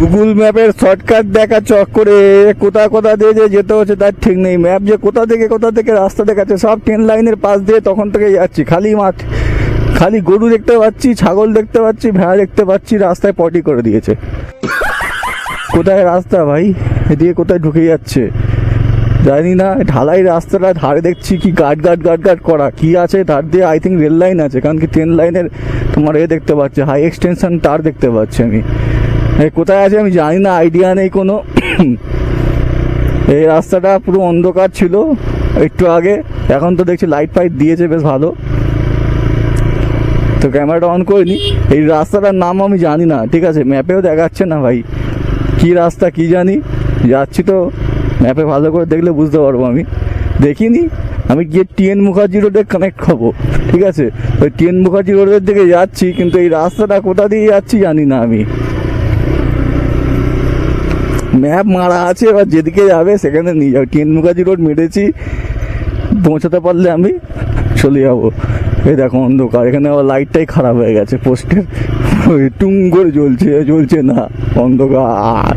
Google ম্যাপের shortcut দেখা চক করে কোথা কোথা দিয়ে যে যেতে হচ্ছে তার ঠিক নেই। ম্যাপ যে কোথা থেকে কোথা থেকে রাস্তা দেখাচ্ছে, সব ট্রেন লাইনের পাশ দিয়ে তখন থেকে যাচ্ছি। খালি মাঠ, খালি গরু দেখতে পাচ্ছি, ছাগল দেখতে পাচ্ছি, ভেড়া দেখতে পাচ্ছি, রাস্তায় পটি করে দিয়েছে। কোথায় রাস্তা ভাই? এদিকে কোথায় ঢুকে যাচ্ছে? জানি না, ঢালাই রাস্তাটা, ধারে দেখছি কি গার্ড গার্ড গার্ড গার্ড করা। কি আছে? ধার দিয়ে আই থিঙ্ক রেল লাইন আছে, কারণ কি ট্রেন লাইনের তোমার এ দেখতে পাচ্ছি হাই এক্সটেনশন তার দেখতে পাচ্ছি আমি। কোথায় আছে আমি জানি না আইডিয়া নেই কোনো। এই রাস্তাটা পুরো অন্ধকার ছিল, একটু আগে। এখন তো দেখছি লাইট ফাইট দিয়েছে, বেশ ভালো। তো ক্যামেরাটা অন করিনি। এই রাস্তাটার নাম আমি জানি না, ঠিক আছে? ম্যাপেও দেখাচ্ছে না ভাই। কি রাস্তা, কি জানি? যাচ্ছি তো ম্যাপে ভালো করে দেখলে বুঝতে পারব আমি। দেখিনি, আমি গিয়ে টিএন মুখার্জি রোডে কানেক্ট খাব ঠিক আছে? ওই টিএন মুখার্জি রোডের দিকে যাচ্ছি, কিন্তু এই রাস্তাটা কোথা দিয়ে যাচ্ছি জানি না আমি। ম্যাপ মারা আছে, এবার যেদিকে যাবে সেখানে নিয়ে টিএন মুখার্জি রোড মেরেছি, পৌঁছাতে পারলে আমি চলে যাব। এই দেখো অন্ধকার, এখানে আবার লাইটটাই খারাপ হয়ে গেছে পোস্টের টুং করে জ্বলছে জ্বলছে না, অন্ধকার।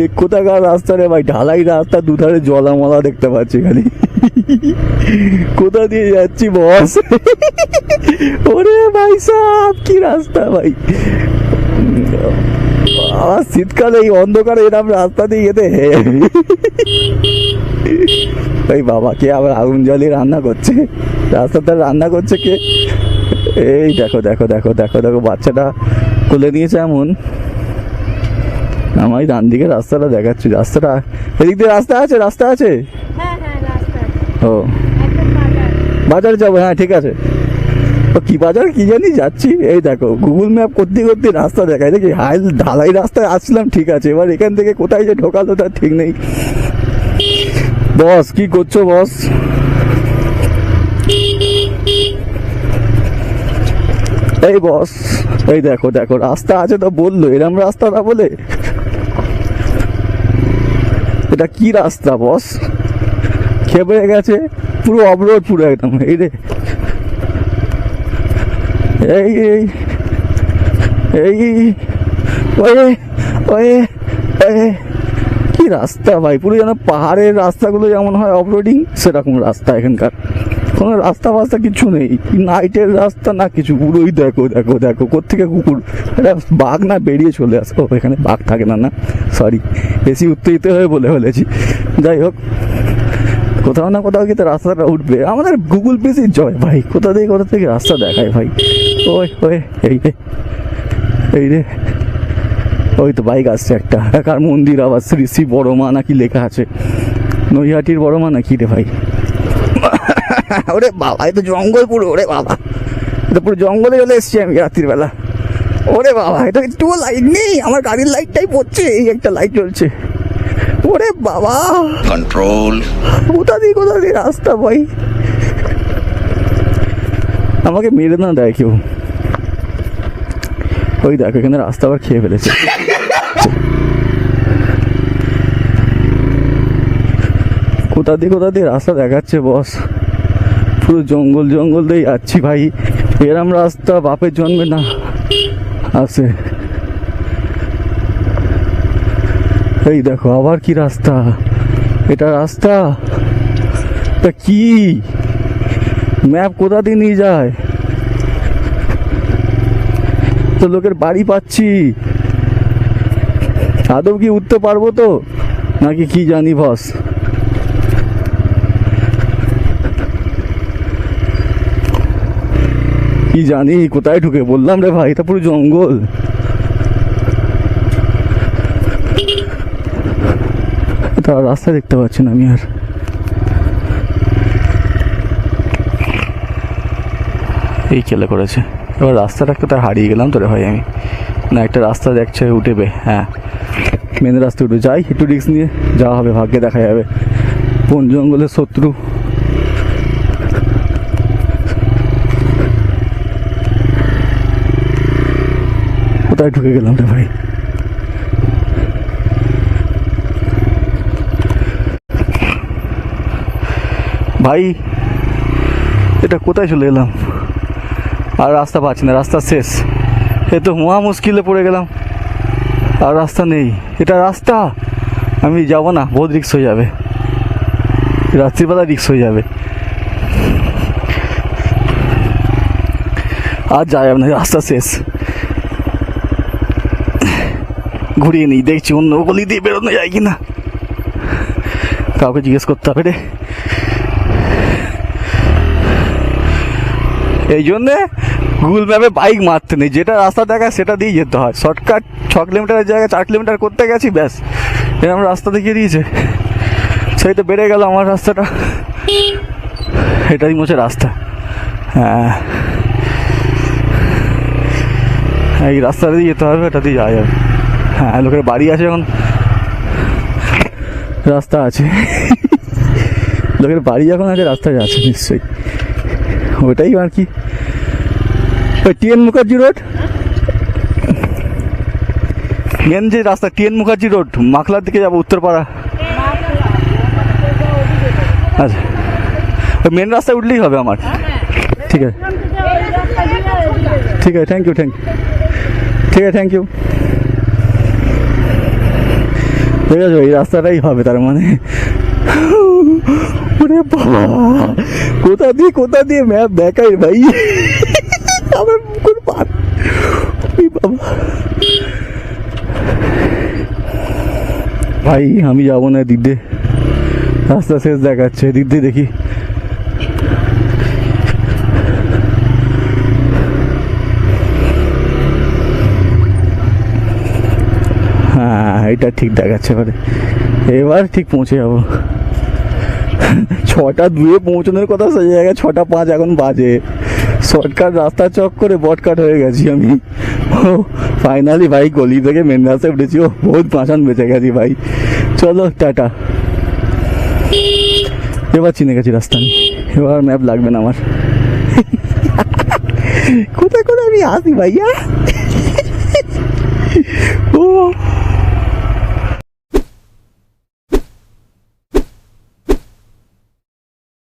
এই কোথাকার রাস্তা রে ভাই, ঢালাই রাস্তা, দুধারে জলামলা দেখতে পাচ্ছি খালি। কোথা দিয়ে যাচ্ছি বস? ওরে ভাই সাহ কি রাস্তা ভাই? আর শীতকালে এই অন্ধকারে এরকম রাস্তা দিয়ে যেতে এই বাবা কে আবার আগুন জ্বালিয়ে রান্না করছে? রাস্তাতে রান্না করছে কে? এই দেখো দেখো দেখো দেখো দেখো বাচ্চাটা কোলে নিয়েছে এমন। আমার ডান দিকে রাস্তাটা দেখাচ্ছি। রাস্তাটা এদিক দিয়ে রাস্তা আছে রাস্তা আছে? হ্যাঁ হ্যাঁ রাস্তা ও। বাজার যাব হ্যাঁ ঠিক আছে। কি বাজার কি জানি যাচ্ছি? এই দেখো গুগল ম্যাপ করতে করতে রাস্তা দেখায়। দেখি, হাই, ঢালাই রাস্তায় আসছিলাম ঠিক আছে। এবার এখান থেকে কোথায় যে ঢোকালো তার ঠিক নেই। বস, কি করছ, বস? এই বস, এই দেখো দেখো, রাস্তা আছে তো বলল, এরম রাস্তা না বলে? এটা কি রাস্তা, বস? খেপে গেছে, পুরো অবরোধ পুরো একদম। এই রে এই এই এই, ওয়ে ওয়ে ওয়ে। কি রাস্তা ভাই? পুরো যেন পাহাড়ের রাস্তাগুলো যেমন হয় অফরোডিং সেরকম রাস্তা এখানকার। কোনো রাস্তা ফাস্তা কিছু নেই। নাইটের রাস্তা না কিছু। পুরোই দেখো দেখো দেখো। কোথেকে কুকুর? এটা বাঘ না বেরিয়ে চলে আসো। এখানে বাঘ থাকে না না? সরি বেশি উত্তেজিত হয়ে বলে ফেলেছি। যাই হোক। কোথাও না কোথাও কিন্তু রাস্তাটা উঠবে। আমাদের গুগল পিসি জয় ভাই। কোথা থেকে কোথা থেকে রাস্তা দেখায় ভাই? ওই ওই এই রে এই রে ওই তো বাইক আসছে একটা। একার মন্দির আবার শ্রী শ্রী বড় মা নাকি লেখা আছে। নৈহাটির বড় মা নাকি রে ভাই? ওরে বাবা এ তো জঙ্গল পুরো ওরে বাবা। এটা পুরো জঙ্গলে চলে এসছি আমি রাত্রির বেলা। ওরে বাবা এটা একটুও লাইট নেই? আমার গাড়ির লাইটটাই পড়ছে এই একটা লাইট জ্বলছে। ওরে বাবা। কন্ট্রোল কোথা দিয়ে কোথা দিয়ে? রাস্তা ভাই। আমাকে মেরে না দেয় কেউ। ওই দেখো এখানে রাস্তা আবার খেয়ে ফেলেছে। কোথা দিয়ে কোথা দিয়ে রাস্তা দেখাচ্ছে, বস? পুরো জঙ্গল জঙ্গল দিয়ে যাচ্ছি ভাই। এরম রাস্তা বাপের জন্মে না। আছে। এই দেখো, আবার কি রাস্তা? এটা রাস্তা? তা কি? ম্যাপ কোথা দিয়ে নিয়ে যায় তো লোকের বাড়ি পাচ্ছি। আদৌ কি উঠতে পারব তো? নাকি কি জানি বস। কি জানি, কোথায় ঢুকে বললাম রে ভাই, এটা পুরো জঙ্গল। তা রাস্তা দেখতে পাচ্ছি না আমি আর। এই কেলে করেছে? এবার রাস্তাটা কোথায় হারিয়ে গেলাম তোরে ভাই আমি। না, একটা রাস্তা দেখছে, উঠেবে হ্যাঁ। মেন রাস্তা উঠে যাই, একটু রিক্স নিয়ে যাওয়া হবে, ভাগ্যে দেখা যাবে। বন জঙ্গলের শত্রু। কোথায় ঢুকে গেলাম রে ভাই? ভাই, এটা কোথায় চলে এলাম? আর রাস্তা পাচ্ছি না, রাস্তা শেষ। এ তো মহা মুশকিলে পড়ে গেলাম। আর রাস্তা নেই। এটা রাস্তা। আমি যাব না, বহুত রিক্স হয়ে যাবে। রাত্রিবেলা রিক্স হয়ে যাবে। আর যাবে না, রাস্তা শেষ। ঘুরিয়ে নিই, দেখছি অন্য গলি দিয়ে বেরোনো যায় কি না কাউকে জিজ্ঞেস করতে হবে রে। এই জন্যে গুগল ম্যাপে বাইক মারতে নেই। যেটা রাস্তা দেখায় সেটা দিয়ে যেতে হয়। শর্টকাট ছ কিলোমিটারের জায়গায় চার কিলোমিটার করতে গেছি, ব্যাস। এরকম রাস্তা দেখিয়ে দিয়েছে। সেই তো বেড়ে গেল আমার রাস্তাটা। এটাই মোছে রাস্তা। হ্যাঁ এই রাস্তা দিয়ে যেতে হবে, এটা দিয়ে যাওয়া যাবে। হ্যাঁ লোকের বাড়ি আছে এখন। রাস্তা আছে। লোকের বাড়ি এখন আছে, রাস্তায় আছে, নিশ্চয়ই। ওটাই আর কি। ওই টিএন মুখার্জি রোড? মেন যে রাস্তা, টিএন মুখার্জি রোড, মাখলার দিকে যাব, উত্তরপাড়া। আচ্ছা। ওই মেন রাস্তায় উঠলেই হবে আমার। ঠিক আছে। ঠিক আছে থ্যাংক ইউ থ্যাংক ইউ ঠিক আছে থ্যাংক ইউ ঠিক আছে এই রাস্তাটাই হবে, তার মানে। ওরে বাবা। কোথা দিয়ে কোথা দিয়ে ম্যাপ দেখাই ভাই? আমার মুখের পাত বাবা। ভাই, আমি যাব না দিক রাস্তা শেষ দেখাচ্ছে। দিক দেখি। হ্যাঁ এটা ঠিক দেখাচ্ছে। এবারে, এবার ঠিক পৌঁছে যাব। ছটা দুয়ে পৌঁছানোর কথা সেই জায়গায় ছটা পাঁচ এখন বাজে। শর্টকাট রাস্তা চক করে বটকাট হয়ে গেছি আমি। ও ফাইনালি ভাই গলি থেকে মেন রাস্তায় উঠেছি। ও, বহুত পাঁচান বেঁচে গেছি ভাই। চলো, টাটা। এবার চিনে গেছি রাস্তা এবার ম্যাপ লাগবে না আমার। কোথায় কোথায় আমি আসি ভাইয়া? ও